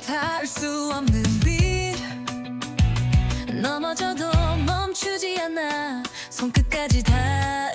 돌아갈 수 없는 길 넘어져도 멈추지 않아. 손끝까지 다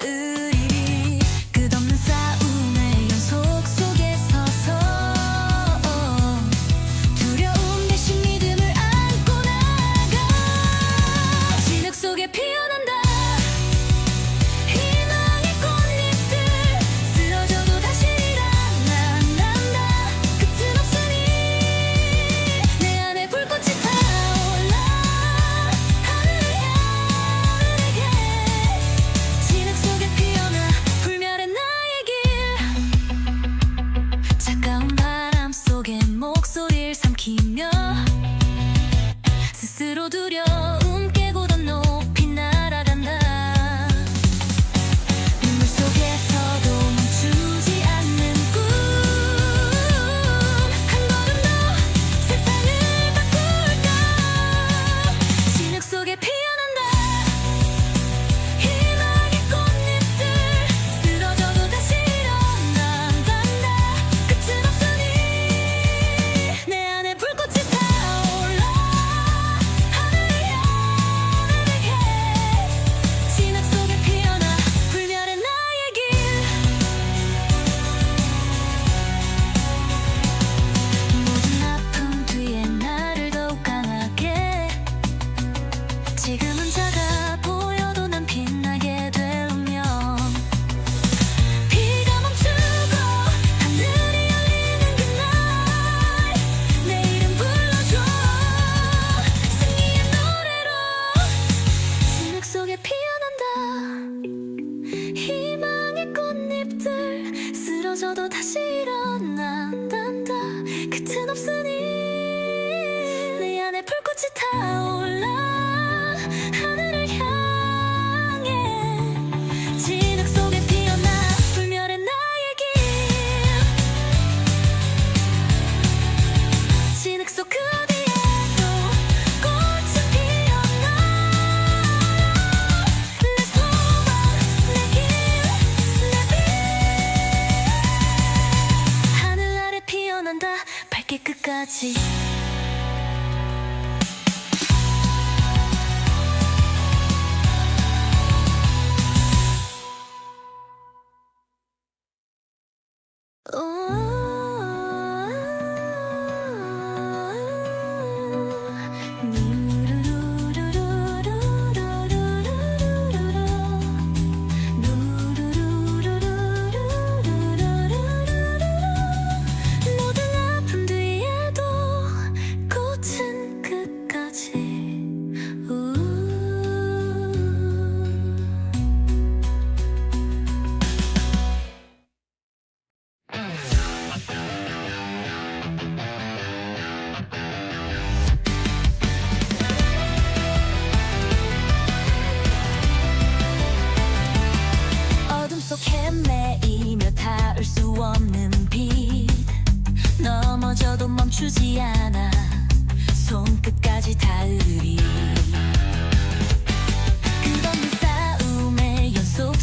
희망의 꽃잎들 쓰러져도 다시 일어난단다. 끝은 없으니 假期 없는 빛. 넘어져도 멈추지 않아. 손끝까지 닿으리. 그런 싸움의 연속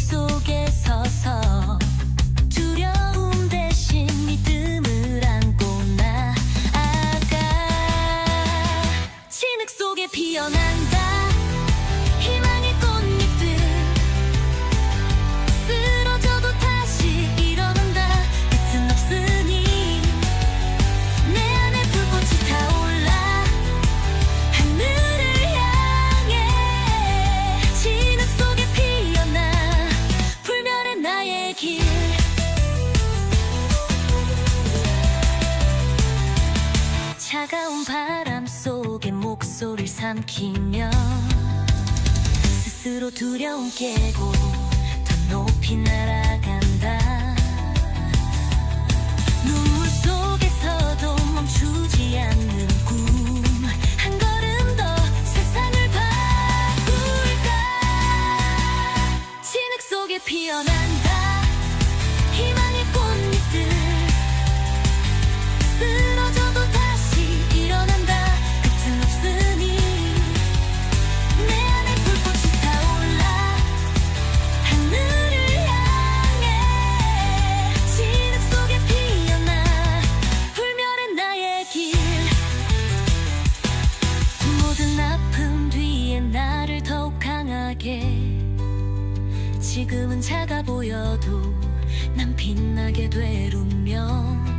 잔소리를 삼키며 스스로 두려움 깨고 더 높이 날아간다. 눈물 속에서도 멈추지 않는 지금은 작아 보여도 난 빛나게 될 운명